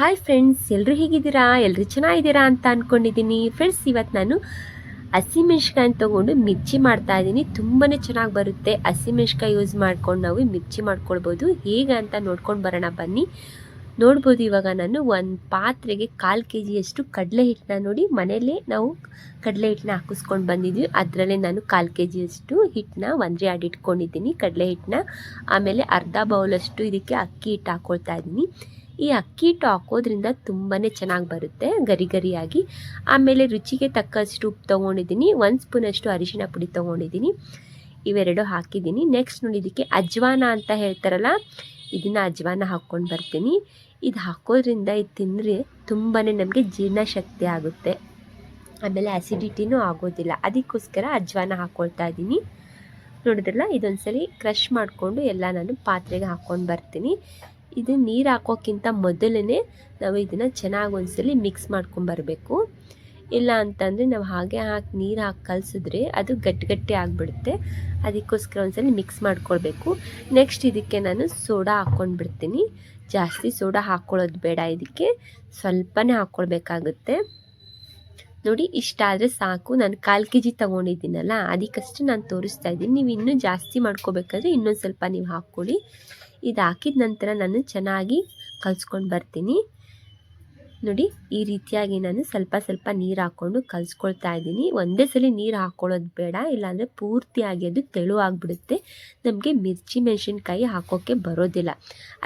Hi friends ಎಲ್ಲರೂ ಹೇಗಿದ್ದೀರಾ? ಎಲ್ಲರೂ ಚೆನ್ನಾಗಿದ್ದೀರಾ ಅಂತ ಅಂದ್ಕೊಂಡಿದ್ದೀನಿ ಫ್ರೆಂಡ್ಸ್ ಇವತ್ತು ನಾನು ಹಸಿಮೆಣ್ಸ್ಕಾಯಿ ತೊಗೊಂಡು ಮಿರ್ಚಿ ಮಾಡ್ತಾ ಇದ್ದೀನಿ. ತುಂಬಾ ಚೆನ್ನಾಗಿ ಬರುತ್ತೆ. ಹಸಿಮೆಣ್ಸಿಕಾಯಿ ಯೂಸ್ ಮಾಡ್ಕೊಂಡು ನಾವು ಮಿರ್ಚಿ ಮಾಡ್ಕೊಳ್ಬೋದು. ಹೇಗೆ ಅಂತ ನೋಡ್ಕೊಂಡು ಬರೋಣ, ಬನ್ನಿ. ನೋಡ್ಬೋದು ಇವಾಗ ನಾನು ಒಂದು ಪಾತ್ರೆಗೆ ಕಾಲು ಕೆ ಜಿಯಷ್ಟು ಕಡಲೆ ಹಿಟ್ಟನ್ನ ನೋಡಿ ಮನೆಯಲ್ಲೇ ನಾವು ಕಡಲೆ ಹಿಟ್ಟನ್ನ ಹಾಕಿಸ್ಕೊಂಡು ಬಂದಿದ್ವಿ. ಅದರಲ್ಲೇ ನಾನು ಕಾಲು ಕೆ ಜಿಯಷ್ಟು ಹಿಟ್ಟನ್ನ ಒಂದ್ರಿ ಆಡಿ ಇಟ್ಕೊಂಡಿದ್ದೀನಿ. ಕಡಲೆ ಹಿಟ್ಟನ್ನ ಆಮೇಲೆ ಅರ್ಧ ಬೌಲಷ್ಟು ಇದಕ್ಕೆ ಅಕ್ಕಿ ಹಿಟ್ಟು ಹಾಕ್ಕೊಳ್ತಾ ಇದ್ದೀನಿ. ಈ ಅಕ್ಕಿ ಹಿಟ್ಟು ಹಾಕೋದ್ರಿಂದ ತುಂಬಾ ಚೆನ್ನಾಗಿ ಬರುತ್ತೆ ಗರಿ ಗರಿಯಾಗಿ ಆಮೇಲೆ ರುಚಿಗೆ ತಕ್ಕಷ್ಟು ಉಪ್ಪು ತೊಗೊಂಡಿದ್ದೀನಿ, ಒಂದು ಸ್ಪೂನಷ್ಟು ಅರಿಶಿಣ ಪುಡಿ ತೊಗೊಂಡಿದ್ದೀನಿ. ಇವೆರಡು ಹಾಕಿದ್ದೀನಿ. ನೆಕ್ಸ್ಟ್ ನೋಡಿ ಇದಕ್ಕೆ ಅಜ್ವಾನ ಅಂತ ಹೇಳ್ತಾರಲ್ಲ, ಇದನ್ನು ಅಜ್ವಾನ ಹಾಕ್ಕೊಂಡು ಬರ್ತೀನಿ. ಇದು ಹಾಕೋದ್ರಿಂದ ಇದು ತಿಂದರೆ ತುಂಬಾ ನಮಗೆ ಜೀರ್ಣಶಕ್ತಿ ಆಗುತ್ತೆ. ಆಮೇಲೆ ಆ್ಯಸಿಡಿಟಿನೂ ಆಗೋದಿಲ್ಲ. ಅದಕ್ಕೋಸ್ಕರ ಅಜ್ವಾನ ಹಾಕ್ಕೊಳ್ತಾ ಇದ್ದೀನಿ. ನೋಡಿದ್ರಲ್ಲ, ಇದೊಂದ್ಸಲಿ ಕ್ರಷ್ ಮಾಡಿಕೊಂಡು ಎಲ್ಲ ನಾನು ಪಾತ್ರೆಗೆ ಹಾಕ್ಕೊಂಡು ಬರ್ತೀನಿ. ಇದು ನೀರು ಹಾಕೋಕ್ಕಿಂತ ಮೊದಲೇ ನಾವು ಇದನ್ನು ಚೆನ್ನಾಗಿ ಒಂದ್ಸಲಿ ಮಿಕ್ಸ್ ಮಾಡ್ಕೊಂಬರ್ಬೇಕು ಇಲ್ಲ ಅಂತಂದರೆ ನಾವು ಹಾಗೆ ಹಾಕಿ ನೀರು ಹಾಕಿ ಕಲಸಿದ್ರೆ ಅದು ಗಟ್ಟಿ ಗಟ್ಟಿ ಆಗಿಬಿಡುತ್ತೆ. ಅದಕ್ಕೋಸ್ಕರ ಒಂದ್ಸಲಿ ಮಿಕ್ಸ್ ಮಾಡ್ಕೊಳ್ಬೇಕು. ನೆಕ್ಸ್ಟ್ ಇದಕ್ಕೆ ನಾನು ಸೋಡಾ ಹಾಕ್ಕೊಂಡು ಬಿಡ್ತೀನಿ. ಜಾಸ್ತಿ ಸೋಡಾ ಹಾಕ್ಕೊಳ್ಳೋದು ಬೇಡ ಇದಕ್ಕೆ. ಸ್ವಲ್ಪನೇ ಹಾಕ್ಕೊಳ್ಬೇಕಾಗುತ್ತೆ ನೋಡಿ ಇಷ್ಟಾದರೆ ಸಾಕು. ನಾನು ಕಾಲು ಕೆ ಜಿ ತೊಗೊಂಡಿದ್ದೀನಲ್ಲ, ಅದಕ್ಕಷ್ಟು ನಾನು ತೋರಿಸ್ತಾ ಇದ್ದೀನಿ. ನೀವು ಇನ್ನೂ ಜಾಸ್ತಿ ಮಾಡ್ಕೋಬೇಕಾದ್ರೆ ಇನ್ನೊಂದು ಸ್ವಲ್ಪ ನೀವು ಹಾಕ್ಕೊಳ್ಳಿ. ಇದು ಹಾಕಿದ ನಂತರ ನಾನು ಚೆನ್ನಾಗಿ ಕಲಿಸ್ಕೊಂಡು ಬರ್ತೀನಿ. ನೋಡಿ, ಈ ರೀತಿಯಾಗಿ ನಾನು ಸ್ವಲ್ಪ ಸ್ವಲ್ಪ ನೀರು ಹಾಕ್ಕೊಂಡು ಕಲಿಸ್ಕೊಳ್ತಾ ಇದ್ದೀನಿ. ಒಂದೇ ಸಲ ನೀರು ಹಾಕ್ಕೊಳ್ಳೋದು ಬೇಡ, ಇಲ್ಲಾಂದರೆ ಪೂರ್ತಿಯಾಗಿ ಅದು ತೆಳು ಆಗಿಬಿಡುತ್ತೆ ನಮಗೆ ಮಿರ್ಚಿ ಮೆಣಸಿನ್ಕಾಯಿ ಹಾಕೋಕ್ಕೆ ಬರೋದಿಲ್ಲ.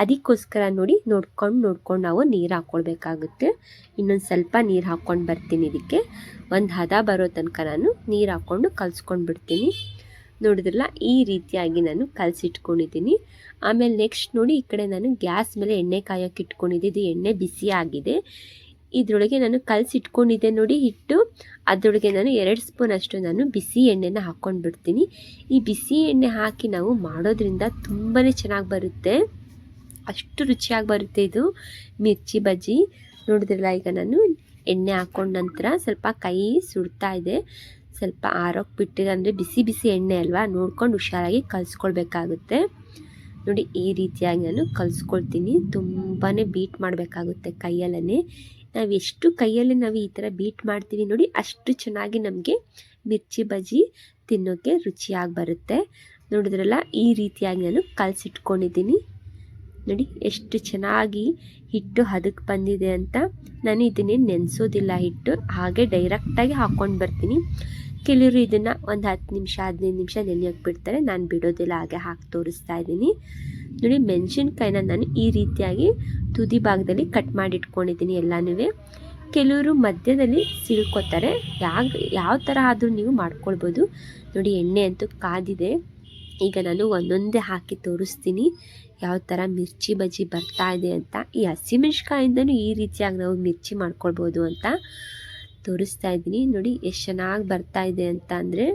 ಅದಕ್ಕೋಸ್ಕರ ನೋಡಿ, ನೋಡ್ಕೊಂಡು ನೋಡ್ಕೊಂಡು ನಾವು ನೀರು ಹಾಕ್ಕೊಳ್ಬೇಕಾಗುತ್ತೆ ಇನ್ನೊಂದು ಸ್ವಲ್ಪ ನೀರು ಹಾಕ್ಕೊಂಡು ಬರ್ತೀನಿ ಇದಕ್ಕೆ. ಒಂದು ಹದ ಬರೋ ತನಕ ನಾನು ನೀರು ಹಾಕ್ಕೊಂಡು ಕಲಿಸ್ಕೊಂಡು ಬಿಡ್ತೀನಿ. ನೋಡಿದ್ರಲ್ಲ, ಈ ರೀತಿಯಾಗಿ ನಾನು ಕಲಸಿಟ್ಕೊಂಡಿದ್ದೀನಿ. ಆಮೇಲೆ ನೆಕ್ಸ್ಟ್ ನೋಡಿ ಈ ಕಡೆ ನಾನು ಗ್ಯಾಸ್ ಮೇಲೆ ಎಣ್ಣೆ ಕಾಯೋಕೆ ಇಟ್ಕೊಂಡಿದ್ದೆ ಎಣ್ಣೆ ಬಿಸಿ ಆಗಿದೆ. ಇದರೊಳಗೆ ನಾನು ಕಲಸಿಟ್ಕೊಂಡಿದ್ದೆ ನೋಡಿ ಹಿಟ್ಟು. ಅದರೊಳಗೆ ನಾನು ಎರಡು ಸ್ಪೂನ್ ಅಷ್ಟು ನಾನು ಬಿಸಿ ಎಣ್ಣೆನ ಹಾಕ್ಕೊಂಡು ಬಿಡ್ತೀನಿ ಈ ಬಿಸಿ ಎಣ್ಣೆ ಹಾಕಿ ನಾವು ಮಾಡೋದ್ರಿಂದ ತುಂಬಾ ಚೆನ್ನಾಗಿ ಬರುತ್ತೆ. ಅಷ್ಟು ರುಚಿಯಾಗಿ ಬರುತ್ತೆ ಇದು. ಮಿರ್ಚಿ ಬಜ್ಜಿ. ನೋಡಿದ್ರಲ್ಲ, ಈಗ ನಾನು ಎಣ್ಣೆ ಹಾಕ್ಕೊಂಡ ನಂತರ ಸ್ವಲ್ಪ ಕೈ ಸುಡ್ತಾ ಇದೆ. ಸ್ವಲ್ಪ ಆರೋಕ್ಕೆ ಬಿಟ್ಟಿದೆ ಅಂದರೆ ಬಿಸಿ ಬಿಸಿ ಎಣ್ಣೆ ಅಲ್ವಾ? ನೋಡ್ಕೊಂಡು ಹುಷಾರಾಗಿ ಕಲಿಸ್ಕೊಳ್ಬೇಕಾಗುತ್ತೆ. ನೋಡಿ, ಈ ರೀತಿಯಾಗಿ ನಾನು ಕಲಿಸ್ಕೊಳ್ತೀನಿ. ತುಂಬಾ ಬೀಟ್ ಮಾಡಬೇಕಾಗುತ್ತೆ ಕೈಯಲ್ಲೇ ನಾವು ಎಷ್ಟು ಕೈಯಲ್ಲಿ ನಾವು ಈ ಥರ ಬೀಟ್ ಮಾಡ್ತೀವಿ ನೋಡಿ, ಅಷ್ಟು ಚೆನ್ನಾಗಿ ನಮಗೆ ಮಿರ್ಚಿ ಬಜ್ಜಿ ತಿನ್ನೋಕ್ಕೆ ರುಚಿಯಾಗಿ ಬರುತ್ತೆ. ನೋಡಿದ್ರಲ್ಲ, ಈ ರೀತಿಯಾಗಿ ನಾನು ಕಲಸಿಟ್ಕೊಂಡಿದ್ದೀನಿ. ನೋಡಿ, ಎಷ್ಟು ಚೆನ್ನಾಗಿ ಹಿಟ್ಟು ಹದಕ್ಕೆ ಬಂದಿದೆ ಅಂತ ನಾನು ಇದನ್ನೇ ನೆನೆಸೋದಿಲ್ಲ ಹಿಟ್ಟು. ಹಾಗೆ ಡೈರೆಕ್ಟಾಗಿ ಹಾಕ್ಕೊಂಡು ಬರ್ತೀನಿ. ಕೆಲವರು ಇದನ್ನು ಒಂದು ಹತ್ತು ನಿಮಿಷ, ಹದಿನೈದು ನಿಮಿಷ ನೆನೆಯೋಕೆ ಬಿಡ್ತಾರೆ. ನಾನು ಬಿಡೋದಿಲ್ಲ ಹಾಗೆ ಹಾಕಿ ತೋರಿಸ್ತಾ ಇದ್ದೀನಿ. ನೋಡಿ, ಮೆಣಸಿನ್ಕಾಯಿನ ನಾನು ಈ ರೀತಿಯಾಗಿ ತುದಿ ಭಾಗದಲ್ಲಿ ಕಟ್ ಮಾಡಿ ಇಟ್ಕೊಂಡಿದ್ದೀನಿ ಎಲ್ಲನೂ ಕೆಲವರು ಮಧ್ಯದಲ್ಲಿ ಸಿಳ್ಕೊತಾರೆ. ಯಾವ ಯಾವ ಥರ ಆದರೂ ನೀವು ಮಾಡ್ಕೊಳ್ಬೋದು. ನೋಡಿ, ಎಣ್ಣೆ ಅಂತೂ ಕಾದಿದೆ. ಈಗ ನಾನು ಒಂದೊಂದೇ ಹಾಕಿ ತೋರಿಸ್ತೀನಿ. ಯಾವ ಥರ ಮಿರ್ಚಿ ಬಜ್ಜಿ ಬರ್ತಾ ಇದೆ ಅಂತ. ಈ ಹಸಿಮೆಣ್ಸಿಕಾಯಿಂದನೂ ಈ ರೀತಿಯಾಗಿ ನಾವು ಮಿರ್ಚಿ ಮಾಡ್ಕೊಳ್ಬೋದು ಅಂತ. ತೋರಿಸ್ತಾ ಇದ್ದೀನಿ. ನೋಡಿ, ಎಷ್ಟು ಚೆನ್ನಾಗಿ ಬರ್ತಾ ಇದೆ ಅಂತ ಅಂದರೆ,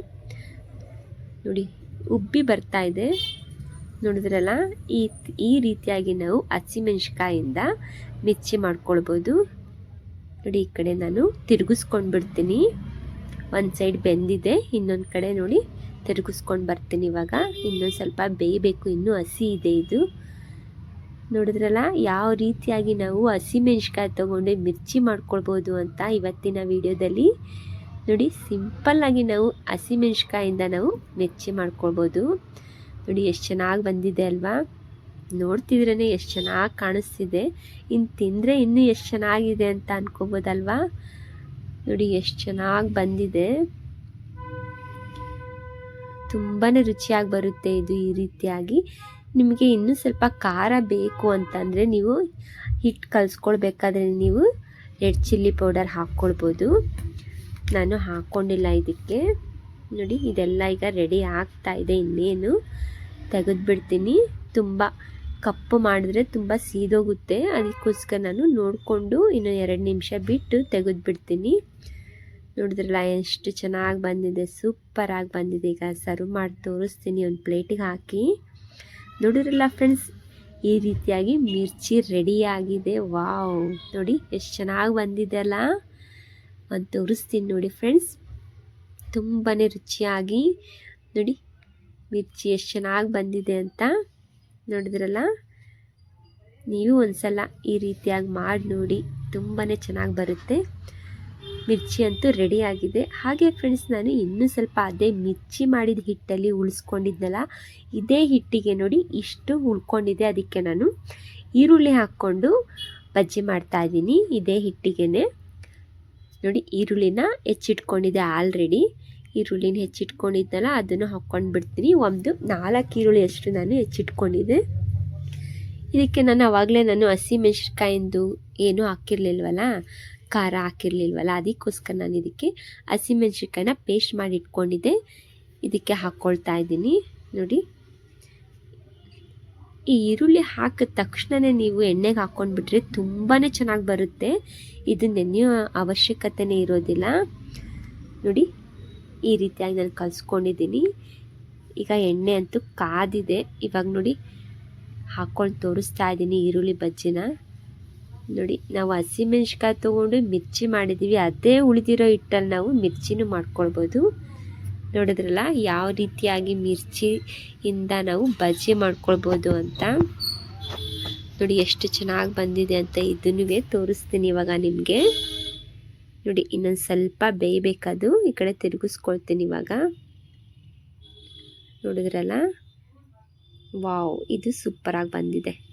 ನೋಡಿ, ಉಬ್ಬಿ ಬರ್ತಾ ಇದೆ. ನೋಡಿದ್ರಲ್ಲ, ಈ ಈ ರೀತಿಯಾಗಿ ನಾವು ಹಸಿಮೆಣ್ಸಿಕಾಯಿಂದ ಮಿರ್ಚಿ ಮಾಡ್ಕೊಳ್ಬೋದು. ನೋಡಿ, ಈ ಕಡೆ ನಾನು ತಿರುಗಿಸ್ಕೊಂಡು ಬಿಡ್ತೀನಿ. ಒಂದು ಸೈಡ್ ಬೆಂದಿದೆ, ಇನ್ನೊಂದು ಕಡೆ ನೋಡಿ ತಿರುಗಿಸ್ಕೊಂಡು ಬರ್ತೀನಿ ಇವಾಗ. ಇನ್ನೊಂದು ಸ್ವಲ್ಪ ಬೇಯಬೇಕು, ಇನ್ನೂ ಹಸಿ ಇದೆ ಇದು. ನೋಡಿದ್ರಲ್ಲ? ಯಾವ ರೀತಿಯಾಗಿ ನಾವು ಹಸಿಮೆಣ್ಸಿಕಾಯಿ ತೊಗೊಂಡು ಮಿರ್ಚಿ ಮಾಡ್ಕೊಳ್ಬೋದು ಅಂತ ಇವತ್ತಿನ ವಿಡಿಯೋದಲ್ಲಿ. ನೋಡಿ ಸಿಂಪಲ್ಲಾಗಿ ನಾವು ಹಸಿಮೆಣ್ಸಿಕಾಯಿಂದ ನಾವು ಮಿರ್ಚಿ ಮಾಡ್ಕೊಳ್ಬೋದು. ನೋಡಿ, ಎಷ್ಟು ಚೆನ್ನಾಗಿ ಬಂದಿದೆ ಅಲ್ವಾ? ನೋಡ್ತಿದ್ರೇ ಎಷ್ಟು ಚೆನ್ನಾಗಿ ಕಾಣಿಸ್ತಿದೆ. ಇನ್ನು ತಿಂದರೆ ಇನ್ನೂ ಎಷ್ಟು ಚೆನ್ನಾಗಿದೆ ಅಂತ ಅನ್ಕೋಬೋದಲ್ವಾ? ನೋಡಿ, ಎಷ್ಟು ಚೆನ್ನಾಗಿ ಬಂದಿದೆ. ತುಂಬಾ ರುಚಿಯಾಗಿ ಬರುತ್ತೆ ಇದು ಈ ರೀತಿಯಾಗಿ. ನಿಮಗೆ ಇನ್ನೂ ಸ್ವಲ್ಪ ಖಾರ ಬೇಕು ಅಂತಂದರೆ ನೀವು ಹಿಟ್ಟು ಕಲಿಸ್ಕೊಳ್ಬೇಕಾದ್ರೆ ನೀವು ರೆಡ್ ಚಿಲ್ಲಿ ಪೌಡರ್ ಹಾಕ್ಕೊಳ್ಬೋದು. ನಾನು ಹಾಕ್ಕೊಂಡಿಲ್ಲ ಇದಕ್ಕೆ. ನೋಡಿ, ಇದೆಲ್ಲ ಈಗ ರೆಡಿ ಆಗ್ತಾ ಇದೆ. ಇನ್ನೇನು ತೆಗೆದುಬಿಡ್ತೀನಿ. ತುಂಬ ಕಪ್ಪು ಮಾಡಿದ್ರೆ ತುಂಬ ಸೀದೋಗುತ್ತೆ. ಅದಕ್ಕೋಸ್ಕರ ನಾನು ನೋಡಿಕೊಂಡು ಇನ್ನೂ ಎರಡು ನಿಮಿಷ ಬಿಟ್ಟು ತೆಗೆದುಬಿಡ್ತೀನಿ. ನೋಡಿದ್ರಲ್ಲ, ಎಷ್ಟು ಚೆನ್ನಾಗಿ ಬಂದಿದೆ. ಸೂಪರಾಗಿ ಬಂದಿದೆ. ಈಗ ಸರ್ವ್ ಮಾಡಿ ತೋರಿಸ್ತೀನಿ. ಒಂದು ಪ್ಲೇಟಿಗೆ ಹಾಕಿ. ನೋಡಿರಲ್ಲ ಫ್ರೆಂಡ್ಸ್ ಈ ರೀತಿಯಾಗಿ ಮಿರ್ಚಿ ರೆಡಿಯಾಗಿದೆ ವಾವ್ ನೋಡಿ, ಎಷ್ಟು ಚೆನ್ನಾಗಿ ಬಂದಿದೆ ಅಲ್ಲ? ಒಂದು ತೋರಿಸ್ತೀನಿ ನೋಡಿ ಫ್ರೆಂಡ್ಸ್ ತುಂಬಾ ರುಚಿಯಾಗಿ, ನೋಡಿ, ಮಿರ್ಚಿ ಎಷ್ಟು ಚೆನ್ನಾಗಿ ಬಂದಿದೆ ಅಂತ ನೋಡಿದ್ರಲ್ಲ? ನೀವು ಒಂದ್ಸಲ ಈ ರೀತಿಯಾಗಿ ಮಾಡಿ ನೋಡಿ ತುಂಬಾ ಚೆನ್ನಾಗಿ ಬರುತ್ತೆ. ಮಿರ್ಚಿ ಅಂತೂ ರೆಡಿಯಾಗಿದೆ ಹಾಗೆ ಫ್ರೆಂಡ್ಸ್ ನಾನು ಇನ್ನೂ ಸ್ವಲ್ಪ ಅದೇ ಮಿರ್ಚಿ ಮಾಡಿದ ಹಿಟ್ಟಲ್ಲಿ ಉಳಿಸ್ಕೊಂಡಿದ್ನಲ್ಲ, ಇದೇ ಹಿಟ್ಟಿಗೆ ನೋಡಿ ಇಷ್ಟು ಉಳ್ಕೊಂಡಿದೆ. ಅದಕ್ಕೆ ನಾನು ಈರುಳ್ಳಿ ಹಾಕ್ಕೊಂಡು ಬಜ್ಜಿ ಮಾಡ್ತಾ ಇದ್ದೀನಿ ಇದೇ ಹಿಟ್ಟಿಗೆನೆ. ನೋಡಿ, ಈರುಳ್ಳಿನ ಹೆಚ್ಚಿಟ್ಕೊಂಡಿದ್ದೆ ಆಲ್ರೆಡಿ ಈರುಳ್ಳಿನ ಹೆಚ್ಚಿಟ್ಕೊಂಡಿದ್ದಲ್ಲ ಅದನ್ನು ಹಾಕ್ಕೊಂಡು ಬಿಡ್ತೀನಿ ಒಂದು ನಾಲ್ಕು ಈರುಳ್ಳಿ ಅಷ್ಟು ನಾನು ಹೆಚ್ಚಿಟ್ಕೊಂಡಿದ್ದೆ. ಇದಕ್ಕೆ ನಾನು ಆವಾಗಲೇ ನಾನು ಹಸಿಮೆಣ್ಸಿನ್ಕಾಯಿಂದು ಏನೂ ಹಾಕಿರ್ಲಿಲ್ವಲ್ಲ? ಖಾರ ಹಾಕಿರ್ಲಿಲ್ವಲ್ಲ? ಅದಕ್ಕೋಸ್ಕರ ನಾನು ಇದಕ್ಕೆ ಹಸಿಮೆಣ್ಸಿನ್ಕಾಯಿನ ಪೇಸ್ಟ್ ಮಾಡಿ ಇಟ್ಕೊಂಡಿದ್ದೆ. ಇದಕ್ಕೆ ಹಾಕ್ಕೊಳ್ತಾ ಇದ್ದೀನಿ. ನೋಡಿ. ಈ ಈರುಳ್ಳಿ ಹಾಕಿದ ತಕ್ಷಣವೇ ನೀವು ಎಣ್ಣೆಗೆ ಹಾಕ್ಕೊಂಡ್ಬಿಟ್ರೆ ತುಂಬಾ ಚೆನ್ನಾಗಿ ಬರುತ್ತೆ. ಇದು ನೆನೆಯೋ ಅವಶ್ಯಕತೆನೇ ಇರೋದಿಲ್ಲ. ನೋಡಿ. ಈ ರೀತಿಯಾಗಿ ನಾನು ಕಲಿಸ್ಕೊಂಡಿದ್ದೀನಿ. ಈಗ ಎಣ್ಣೆ ಅಂತೂ ಕಾದಿದೆ. ಇವಾಗ ನೋಡಿ. ಹಾಕ್ಕೊಂಡು ತೋರಿಸ್ತಾ ಇದ್ದೀನಿ ಈರುಳ್ಳಿ ಬಜ್ಜಿನ. ನೋಡಿ, ನಾವು ಹಸಿಮೆಣ್ಸಿಕಾಯಿ ತೊಗೊಂಡು ಮಿರ್ಚಿ ಮಾಡಿದ್ದೀವಿ ಅದೇ ಉಳಿದಿರೋ ಹಿಟ್ಟಲ್ಲಿ ನಾವು ಮಿರ್ಚಿನೂ ಮಾಡ್ಕೊಳ್ಬೋದು. ನೋಡಿದ್ರಲ್ಲ, ಯಾವ ರೀತಿಯಾಗಿ ಮಿರ್ಚಿಯಿಂದ ನಾವು ಬಜ್ಜಿ ಮಾಡ್ಕೊಳ್ಬೋದು ಅಂತ. ನೋಡಿ, ಎಷ್ಟು ಚೆನ್ನಾಗಿ ಬಂದಿದೆ ಅಂತ ಇದನ್ನು ತೋರಿಸ್ತೀನಿ ಇವಾಗ ನಿಮಗೆ. ನೋಡಿ, ಇನ್ನೊಂದು ಸ್ವಲ್ಪ ಬೇಯಬೇಕದು. ಈ ಕಡೆ ತಿರುಗಿಸ್ಕೊಳ್ತೀನಿ ಇವಾಗ. ನೋಡಿದ್ರಲ್ಲ? ವಾವ್, ಇದು ಸೂಪರಾಗಿ ಬಂದಿದೆ.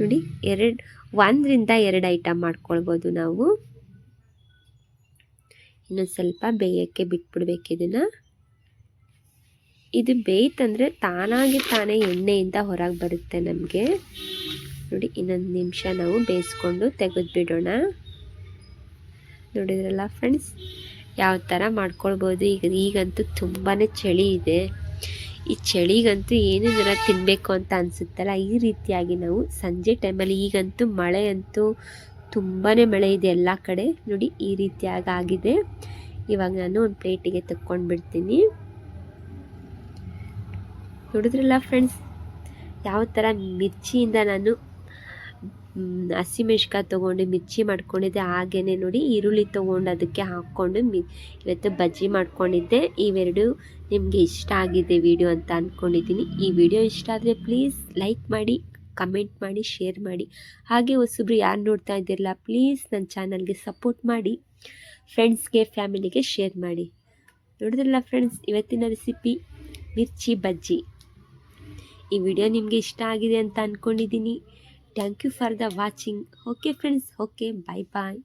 ನೋಡಿ, ಎರಡು, ಒಂದರಿಂದ ಎರಡು ಐಟಮ್ ಮಾಡ್ಕೊಳ್ಬೋದು ನಾವು. ಇನ್ನೊಂದು ಸ್ವಲ್ಪ ಬೇಯೋಕ್ಕೆ ಬಿಟ್ಬಿಡ್ಬೇಕು ಇದನ್ನು. ಇದು ಬೇಯ್ತಂದರೆ ತಾನಾಗಿ ತಾನೇ ಎಣ್ಣೆಯಿಂದ ಹೊರಗೆ ಬರುತ್ತೆ ನಮಗೆ. ನೋಡಿ, ಇನ್ನೊಂದು ನಿಮಿಷ ನಾವು ಬೇಯಿಸ್ಕೊಂಡು ತೆಗೆದುಬಿಡೋಣ. ನೋಡಿದ್ರಲ್ಲ ಫ್ರೆಂಡ್ಸ್ ಯಾವ ಥರ ಮಾಡ್ಕೊಳ್ಬೋದು? ಈಗ ಈಗಂತೂ ತುಂಬಾ ಚಳಿ ಇದೆ. ಈ ಚಳಿಗಂತೂ ಏನೇನೆಲ್ಲ ತಿನ್ನಬೇಕು ಅಂತ ಅನಿಸುತ್ತಲ್ಲ, ಈ ರೀತಿಯಾಗಿ ನಾವು ಸಂಜೆ ಟೈಮಲ್ಲಿ ಈಗಂತೂ ಮಳೆ ಅಂತೂ ತುಂಬಾ ಮಳೆ ಇದೆ ಎಲ್ಲ ಕಡೆ. ನೋಡಿ, ಈ ರೀತಿಯಾಗಿ ಆಗಿದೆ ಇವಾಗ ನಾನು ಒಂದು ಪ್ಲೇಟಿಗೆ ತಕ್ಕೊಂಡು ಬಿಡ್ತೀನಿ ನೋಡಿದ್ರಲ್ಲ ಫ್ರೆಂಡ್ಸ್ ಯಾವ ಥರ ಮಿರ್ಚಿಯಿಂದ ನಾನು ಹಸಿಮೆಣ್ಸಿಕಾಯಿ ತೊಗೊಂಡು ಮಿರ್ಚಿ ಮಾಡ್ಕೊಂಡಿದ್ದೆ. ಹಾಗೇ ನೋಡಿ ಈರುಳ್ಳಿ ತೊಗೊಂಡು ಅದಕ್ಕೆ ಹಾಕ್ಕೊಂಡು ಮಿ ಇವತ್ತು ಬಜ್ಜಿ ಮಾಡ್ಕೊಂಡಿದ್ದೆ. ಇವೆರಡು ನಿಮಗೆ ಇಷ್ಟ ಆಗಿದೆ ವಿಡಿಯೋ ಅಂತ ಅಂದ್ಕೊಂಡಿದ್ದೀನಿ ಈ ವಿಡಿಯೋ ಇಷ್ಟ ಆದರೆ ಪ್ಲೀಸ್ ಲೈಕ್ ಮಾಡಿ ಕಮೆಂಟ್ ಮಾಡಿ ಶೇರ್ ಮಾಡಿ. ಹಾಗೆ ಹೊಸಬ್ರು ಯಾರು ನೋಡ್ತಾ ಇದ್ದಿರಲ್ಲ ಪ್ಲೀಸ್ ನನ್ನ ಚಾನಲ್ಗೆ ಸಪೋರ್ಟ್ ಮಾಡಿ ಫ್ರೆಂಡ್ಸ್ಗೆ ಫ್ಯಾಮಿಲಿಗೆ ಶೇರ್ ಮಾಡಿ. ನೋಡಿದ್ರಲ್ಲ ಫ್ರೆಂಡ್ಸ್ ಇವತ್ತಿನ ರೆಸಿಪಿ ಮಿರ್ಚಿ ಬಜ್ಜಿ. ಈ ವಿಡಿಯೋ ನಿಮಗೆ ಇಷ್ಟ ಆಗಿದೆ ಅಂತ ಅಂದ್ಕೊಂಡಿದ್ದೀನಿ thank you for the watching. Okay friends. Okay bye bye